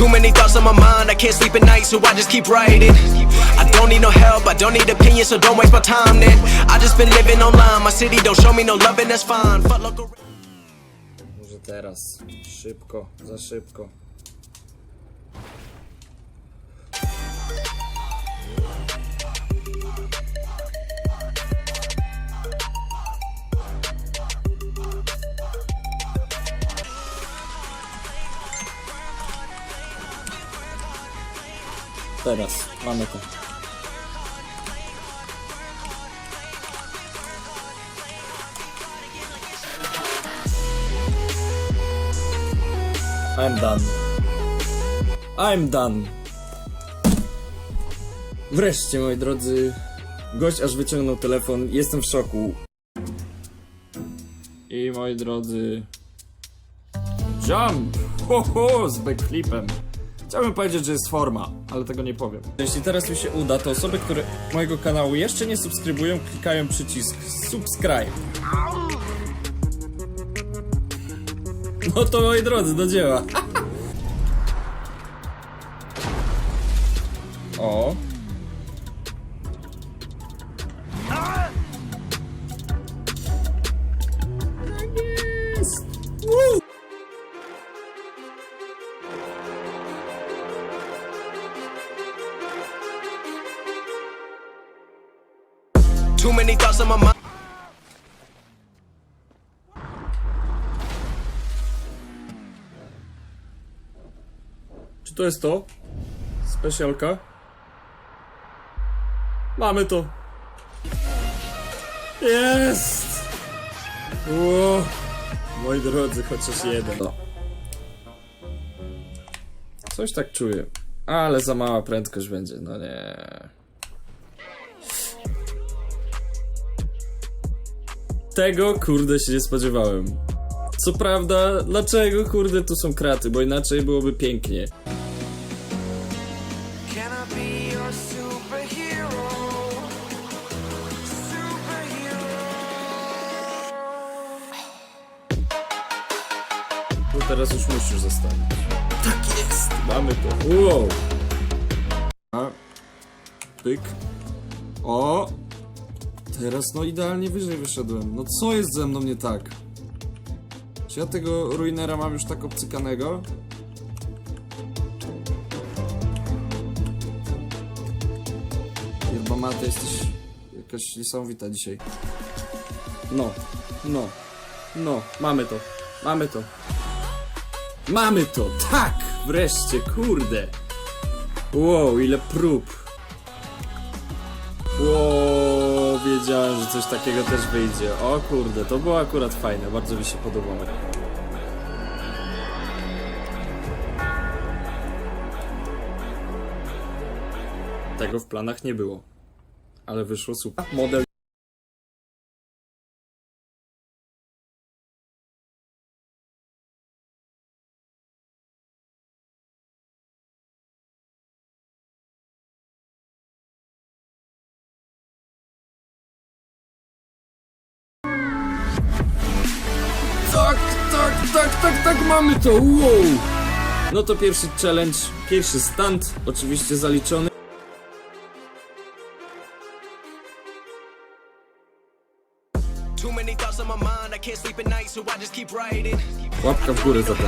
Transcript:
Too many thoughts on my mind, I can't sleep at night, so I just keep writing. I don't need no help, I don't need opinions, so don't waste my time then. I just been living online, my city don't show me no love, and that's fine. Fuck local. Może teraz. Szybko, za szybko. Teraz mamy to. I'm done. I'm done. Wreszcie, moi drodzy, gość aż wyciągnął telefon. Jestem w szoku. I moi drodzy, jump! Ho, ho, z backflipem. Chciałbym powiedzieć, że jest forma, ale tego nie powiem. Jeśli teraz mi się uda, to osoby, które mojego kanału jeszcze nie subskrybują, klikają przycisk subscribe. No to moi drodzy, do dzieła. O. Too many thoughts on my mind. Czy to jest to? Specjalka? Mamy to. Jest! Ło! Moi drodzy, chociaż jeden. No. Coś tak czuję. Ale za mała prędkość będzie, no nie. Tego kurde się nie spodziewałem. Co prawda, dlaczego kurde tu są kraty, bo inaczej byłoby pięknie. Can I be your superhero? Tu teraz już musisz zostawić. Tak jest! Mamy to. Wow! A. Pyk. O! Teraz no idealnie wyżej wyszedłem. No co jest ze mną nie tak? Czy ja tego ruinera mam już tak obcykanego? Yerba mate, jesteś jakaś niesamowita dzisiaj. No, no, no, mamy to, mamy to. Mamy to! Tak! Wreszcie, kurde! Wow, ile prób! Wow, wiedziałem, że coś takiego też wyjdzie. O kurde, to było akurat fajne, bardzo mi się podobało. Tego w planach nie było. Ale wyszło super. Model mamy to, wow! No to pierwszy challenge, pierwszy stunt, oczywiście zaliczony. Łapka w górę za tę